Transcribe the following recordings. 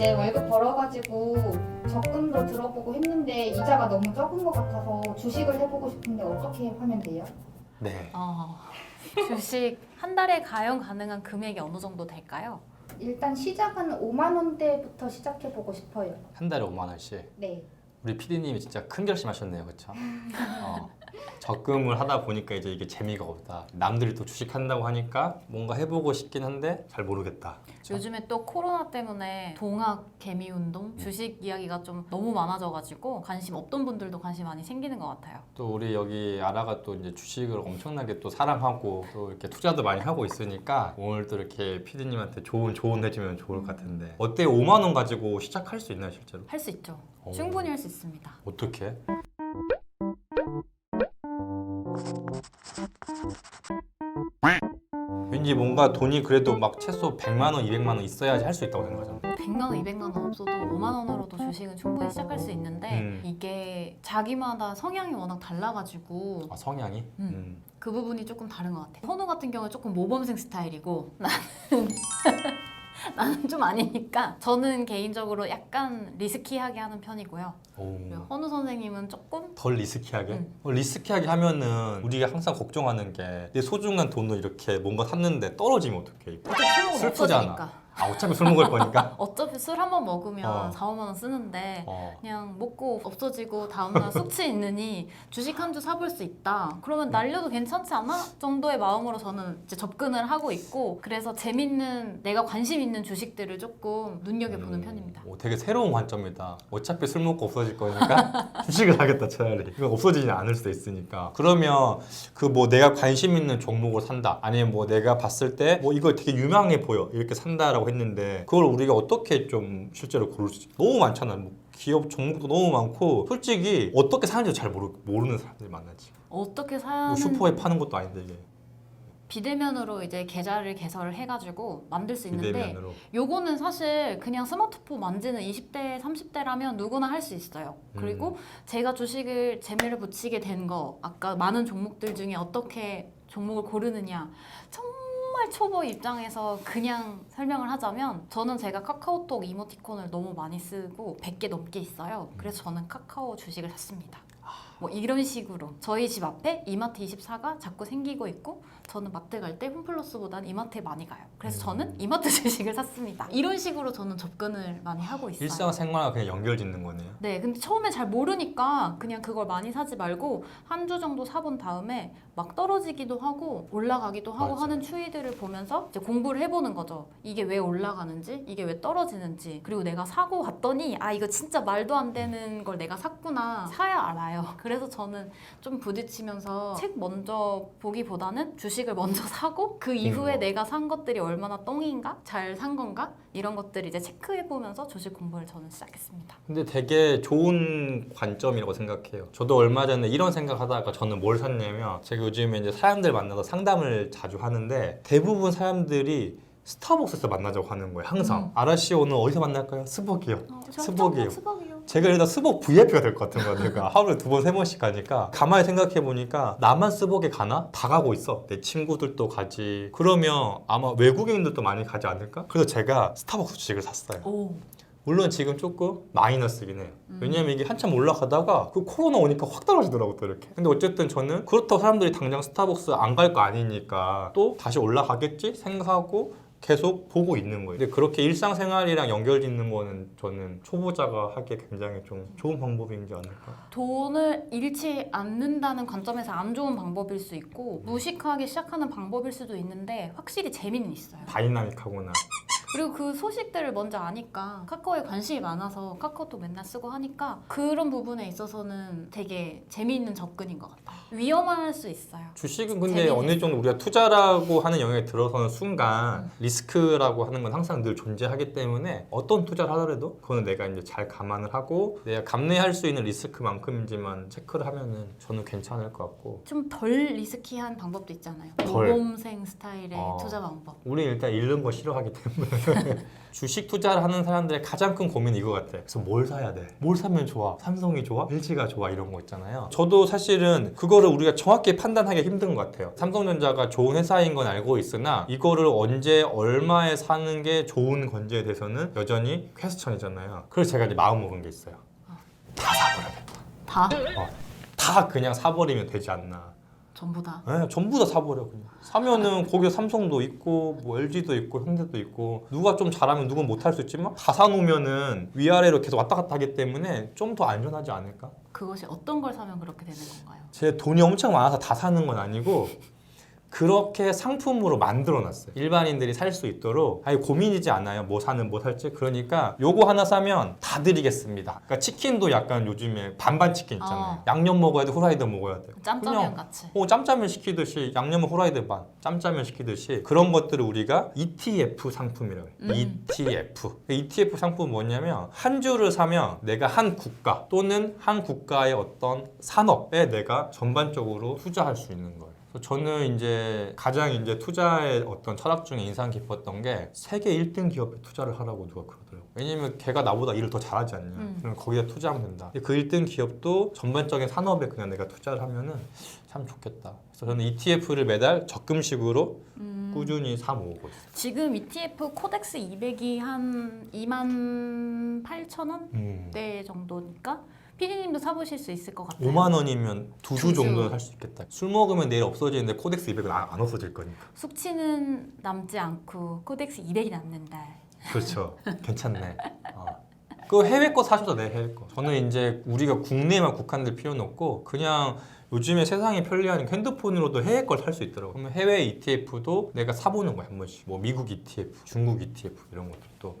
이제 월급 벌어가지고 적금도 들어보고 했는데 이자가 너무 적은 것 같아서 주식을 해보고 싶은데 어떻게 하면 돼요? 네. 어, 주식 한 달에 가용 가능한 금액이 어느 정도 될까요? 일단 시작은 5만 원대부터 시작해보고 싶어요. 한 달에 5만 원씩. 네. 우리 PD님이 진짜 큰 결심하셨네요, 그렇죠? 어, 적금을 하다 보니까 이제 이게 재미가 없다. 남들이 또 주식 한다고 하니까 뭔가 해보고 싶긴 한데 잘 모르겠다. 그쵸? 요즘에 또 코로나 때문에 동학 개미 운동, 주식 이야기가 좀 너무 많아져가지고 관심 없던 분들도 관심 많이 생기는 것 같아요. 또 우리 여기 아라가 또 이제 주식을 엄청나게 또 사랑하고 또 이렇게 투자도 많이 하고 있으니까 오늘 또 이렇게 PD님한테 좋은 조언 해주면 좋을 것 같은데 어때 5만 원 가지고 시작할 수 있나요 실제로? 할 수 있죠. 오. 충분히 할 수 있습니다. 어떻게? 왠지 뭔가 돈이 그래도 막 최소 100만 원, 200만 원 있어야지 할 수 있다고 생각하잖아. 100만 원, 200만 원 없어도 5만 원으로도 주식은 충분히 시작할 수 있는데 음. 이게 자기마다 성향이 워낙 달라가지고 아, 성향이? 음. 음. 그 부분이 조금 다른 것 같아. 현우 같은 경우는 조금 모범생 스타일이고 나는 나는 좀 아니니까 저는 개인적으로 약간 리스키하게 하는 편이고요. 오. 그리고 현우 선생님은 조금 덜 리스키하게? 음. 어, 리스키하게 하면은 우리가 항상 걱정하는 게 내 소중한 돈을 이렇게 뭔가 샀는데 떨어지면 어떡해? 슬프잖아. 없어지니까. 아 어차피 술 먹을 거니까? 어차피 술 한 번 먹으면 어. 4, 5만 원 쓰는데 어. 그냥 먹고 없어지고 다음날 숙취 있느니 주식 한 주 사볼 수 있다. 그러면 날려도 괜찮지 않아? 정도의 마음으로 저는 이제 접근을 하고 있고 그래서 재밌는 내가 관심 있는 주식들을 조금 눈여겨보는 음, 편입니다. 오, 되게 새로운 관점이다. 어차피 술 먹고 없어질 거니까 주식을 하겠다 차라리. 이건 없어지지 않을 수도 있으니까. 그러면 그 뭐 내가 관심 있는 종목을 산다. 아니면 뭐 내가 봤을 때 뭐 이거 되게 유명해 보여 이렇게 산다라고 했는데 그걸 우리가 어떻게 좀 실제로 고를 수 있지? 너무 많잖아. 뭐 기업 종목도 너무 많고 솔직히 어떻게 사는지 잘 모르, 모르는 사람들이 많아지. 어떻게 뭐 사는 슈퍼에 파는 것도 아닌데 이게 비대면으로 이제 계좌를 개설을 해가지고 만들 수 있는데 비대면으로. 요거는 사실 그냥 스마트폰 만지는 20대, 30대라면 누구나 할 수 있어요. 그리고 제가 주식을 재미를 붙이게 된 거, 아까 많은 종목들 중에 어떻게 종목을 고르느냐. 정말 초보 입장에서 그냥 설명을 하자면 저는 제가 카카오톡 이모티콘을 너무 많이 쓰고 100개 넘게 있어요. 그래서 저는 카카오 주식을 샀습니다. 뭐 이런 식으로 저희 집 앞에 이마트 24가 자꾸 생기고 있고 저는 마트 갈 때 홈플러스보다는 이마트에 많이 가요. 그래서 저는 이마트 주식을 샀습니다. 이런 식으로 저는 접근을 많이 하고 있어요. 일상생활과 그냥 연결짓는 거네요. 네, 근데 처음에 잘 모르니까 그냥 그걸 많이 사지 말고 한 주 정도 사본 다음에 막 떨어지기도 하고 올라가기도 하고 맞아. 하는 추이들을 보면서 이제 공부를 해보는 거죠. 이게 왜 올라가는지, 이게 왜 떨어지는지, 그리고 내가 사고 갔더니 아 이거 진짜 말도 안 되는 걸 내가 샀구나 사야 알아요. 그래서 저는 좀 부딪히면서 책 먼저 보기보다는 주식을 먼저 사고 그 이후에 음. 내가 산 것들이 얼마나 똥인가, 잘 산 건가 이런 것들 이제 체크해 보면서 주식 공부를 저는 시작했습니다. 근데 되게 좋은 관점이라고 생각해요. 저도 얼마 전에 이런 생각하다가 저는 뭘 샀냐면 제가 요즘에 이제 사람들 만나서 상담을 자주 하는데 대부분 사람들이 스타벅스에서 만나자고 하는 거예요. 항상 음. 아라 씨 오늘 어디서 만날까요? 스벅이요. 스벅이에요. 스벅이요. 제가 일단 스벅 VIP가 될 것 같은 거야. 내가 하루에 두 번 세 번씩 가니까 가만히 생각해 보니까 나만 스벅에 가나? 다 가고 있어. 내 친구들도 가지. 그러면 아마 외국인들도 많이 가지 않을까? 그래서 제가 스타벅스 주식을 샀어요. 오. 물론 지금 조금 마이너스긴 해요. 음. 왜냐면 이게 한참 올라가다가 그 코로나 오니까 확 떨어지더라고 또 이렇게. 근데 어쨌든 저는 그렇다고 사람들이 당장 스타벅스 안 갈 거 아니니까 또 다시 올라가겠지 생각하고 계속 보고 있는 거예요. 근데 그렇게 일상생활이랑 연결짓는 거는 저는 초보자가 하기에 굉장히 좀 좋은 방법이지 않을까. 돈을 잃지 않는다는 관점에서 안 좋은 방법일 수 있고 무식하게 시작하는 방법일 수도 있는데 확실히 재미는 있어요. 다이나믹하구나. 그리고 그 소식들을 먼저 아니까 카카오에 관심이 많아서 카카오톡 맨날 쓰고 하니까 그런 부분에 있어서는 되게 재미있는 접근인 것 같아요. 위험할 수 있어요. 주식은 근데 재미는 어느 정도 우리가 투자라고 하는 영역에 들어서는 순간 음. 리스크라고 하는 건 항상 늘 존재하기 때문에 어떤 투자를 하더라도 그거는 내가 이제 잘 감안을 하고 내가 감내할 수 있는 리스크만큼이지만 체크를 하면은 저는 괜찮을 것 같고 좀 덜 리스키한 방법도 있잖아요. 덜. 모범생 스타일의 어. 투자 방법. 우리 일단 잃는 거 싫어하기 때문에 주식 투자를 하는 사람들의 가장 큰 고민이 이거 같아. 그래서 뭘 사야 돼? 뭘 사면 좋아? 삼성이 좋아? LG가 좋아? 이런 거 있잖아요. 저도 사실은 그거를 우리가 정확히 판단하기 힘든 것 같아요. 삼성전자가 좋은 회사인 건 알고 있으나 이거를 언제 얼마에 사는 게 좋은 건지에 대해서는 여전히 퀘스천이잖아요. 그래서 제가 이제 마음 먹은 게 있어요. 다 사버려야겠다. 다다 그냥 사버리면 되지 않나. 전부 다. 네, 전부 다 사버려 그냥. 사면은 거기에 삼성도 있고 뭐 LG도 있고 현대도 있고 누가 좀 잘하면 누군 못할 수 있지만 다 사놓으면은 위아래로 계속 왔다 갔다 하기 때문에 좀 더 안전하지 않을까? 그것이 어떤 걸 사면 그렇게 되는 건가요? 제 돈이 엄청 많아서 다 사는 건 아니고 그렇게 상품으로 만들어놨어요. 일반인들이 살 수 있도록 아니 고민이지 않아요. 뭐 사는 뭐 살지. 그러니까 요거 하나 사면 다 드리겠습니다. 그러니까 치킨도 약간 요즘에 반반 치킨 있잖아요. 어. 양념 먹어야 돼, 후라이드 먹어야 돼. 짬짜면 같이. 어, 짬짜면 시키듯이 양념은 후라이드 반, 짬짜면 시키듯이 그런 것들을 우리가 ETF 상품이라고 해요. 음. ETF. ETF 상품은 뭐냐면 한 주를 사면 내가 한 국가 또는 한 국가의 어떤 산업에 내가 전반적으로 투자할 수 있는 거예요. 저는 이제 가장 이제 투자의 어떤 철학 중에 인상 깊었던 게 세계 1등 기업에 투자를 하라고 누가 그러더라고요. 왜냐면 걔가 나보다 일을 더 잘하지 않냐. 음. 그럼 거기다 투자하면 된다. 근데 그 1등 기업도 전반적인 산업에 그냥 내가 투자를 하면은 참 좋겠다. 그래서 저는 ETF를 매달 적금식으로 음, 꾸준히 사 모으고 있어요. 지금 ETF 코덱스 200이 한 2만 8천 원대 음. 정도니까 피디님도 사보실 수 있을 것 같아요. 5만 원이면 두 주 두 주. 정도는 할수 있겠다. 술 먹으면 내일 없어지는데 코덱스 200은 안, 안 없어질 거니까. 숙취는 남지 않고 코덱스 200이 남는다. 그렇죠. 괜찮네. 어. 그 해외 거 사셔도 돼 해외 거. 저는 이제 우리가 국내에만 국한될 필요는 없고 그냥 요즘에 세상이 편리하니까 핸드폰으로도 해외 걸 살 수 있더라고. 그러면 해외 ETF도 내가 사보는 거야 한 번씩. 뭐 미국 ETF, 중국 ETF 이런 것들도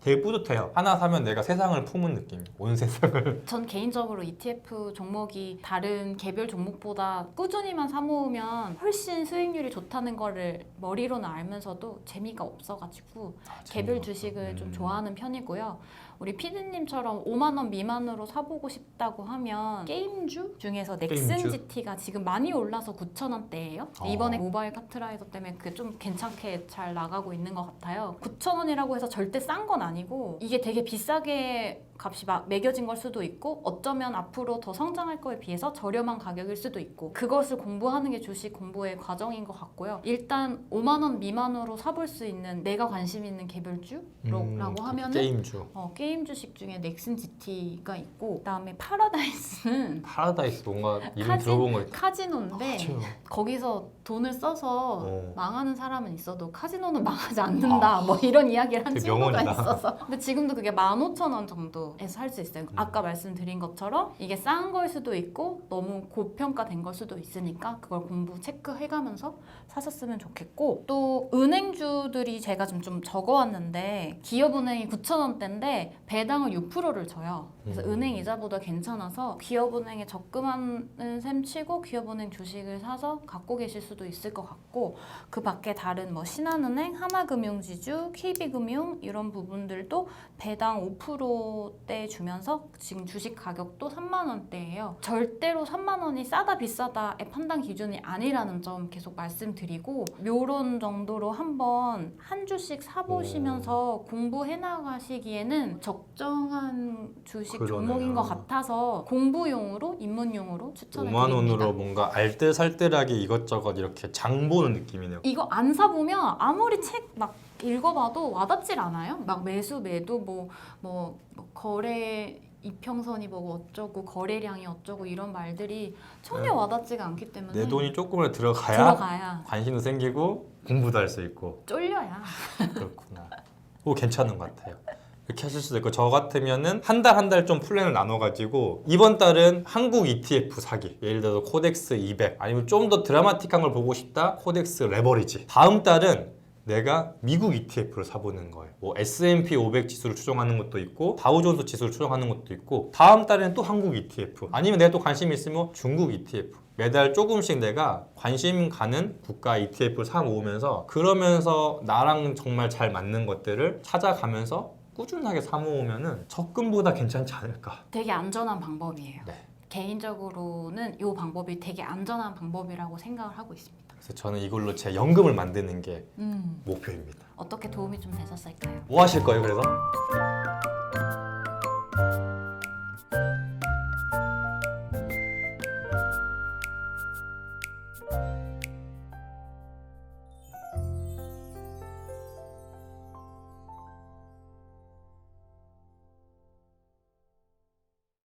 되게 뿌듯해요. 하나 사면 내가 세상을 품은 느낌. 온 세상을. 전 개인적으로 ETF 종목이 다른 개별 종목보다 꾸준히만 사모으면 훨씬 수익률이 좋다는 거를 머리로는 알면서도 재미가 없어가지고 개별 주식을 좀 음. 좋아하는 편이고요. 우리 피디님처럼 5만 원 미만으로 사보고 싶다고 하면 게임주 중에서 넥슨 게임주? GT가 지금 많이 올라서 9천 원대예요. 어. 이번에 모바일 카트라이더 때문에 그게 좀 괜찮게 잘 나가고 있는 것 같아요. 9천 원이라고 해서 절대 싼 건 아니고 이게 되게 비싸게 값이 막 매겨진 걸 수도 있고 어쩌면 앞으로 더 성장할 거에 비해서 저렴한 가격일 수도 있고 그것을 공부하는 게 주식 공부의 과정인 것 같고요. 일단 5만 원 미만으로 사볼 수 있는 내가 관심 있는 개별주라고 음, 하면은 게임주. 어, 게임 주식 중에 넥슨 GT가 있고 그다음에 파라다이스는 파라다이스 뭔가 이름 카지- 들어본 거 있다. 카지노인데 그렇죠. 거기서 돈을 써서 어. 망하는 사람은 있어도 카지노는 망하지 않는다 뭐 이런 이야기를 한 되게 친구가 명언이다. 있어서 근데 지금도 그게 15,000원 정도에서 할 수 있어요 음. 아까 말씀드린 것처럼 이게 싼 걸 수도 있고 너무 고평가된 걸 수도 있으니까 그걸 공부 체크해가면서 사셨으면 좋겠고 또 은행주들이 제가 좀, 좀 적어왔는데 기업은행이 9,000원대인데 배당을 6%를 줘요 그래서 음. 은행 이자보다 괜찮아서 기업은행에 적금하는 셈 치고 기업은행 주식을 사서 갖고 계실 수도 있을 것 같고 그 밖에 다른 뭐 신한은행, 하나금융지주, KB금융 이런 부분들도 배당 5%대 주면서 지금 주식 가격도 3만 원대예요. 절대로 3만 원이 싸다 비싸다의 판단 기준이 아니라는 점 계속 말씀드리고 요런 정도로 한번 한 주씩 사보시면서 공부해 나가시기에는 적정한 주식 그러네요. 종목인 것 같아서 공부용으로 입문용으로 추천을 5만 드립니다. 원으로 뭔가 알뜰살뜰하게 이것저것 이렇게 장 보는 느낌이네요. 이거 안 사보면 아무리 책 막 읽어봐도 와닿질 않아요. 막 매수 매도 뭐, 뭐, 뭐 거래 이평선이 뭐고 어쩌고 거래량이 어쩌고 이런 말들이 전혀 네. 와닿지가 않기 때문에 내 돈이 조금이라도 들어가야 들어가야 관심도 생기고 공부도 할 수 있고 쫄려야 그렇구나. 오 괜찮은 것 같아요. 이렇게 하실 수도 있고 저 같으면은 한 달 한 달 좀 플랜을 나눠가지고 이번 달은 한국 ETF 사기. 예를 들어서 코덱스 200 아니면 좀 더 드라마틱한 걸 보고 싶다? 코덱스 레버리지. 다음 달은 내가 미국 ETF를 사보는 거예요. 뭐 S&P 500 지수를 추종하는 것도 있고 다우존스 지수를 추종하는 것도 있고 다음 달에는 또 한국 ETF 아니면 내가 또 관심 있으면 중국 ETF 매달 조금씩 내가 관심 가는 국가 ETF를 사 모으면서 그러면서 나랑 정말 잘 맞는 것들을 찾아가면서 꾸준하게 사 모으면은 적금보다 괜찮지 않을까. 되게 안전한 방법이에요. 네. 개인적으로는 이 방법이 되게 안전한 방법이라고 생각을 하고 있습니다. 그래서 저는 이걸로 제 연금을 만드는 게 음. 목표입니다. 어떻게 도움이 좀 되셨을까요? 뭐 하실 거예요 그래서?